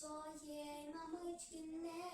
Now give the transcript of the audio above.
своєї мамички не.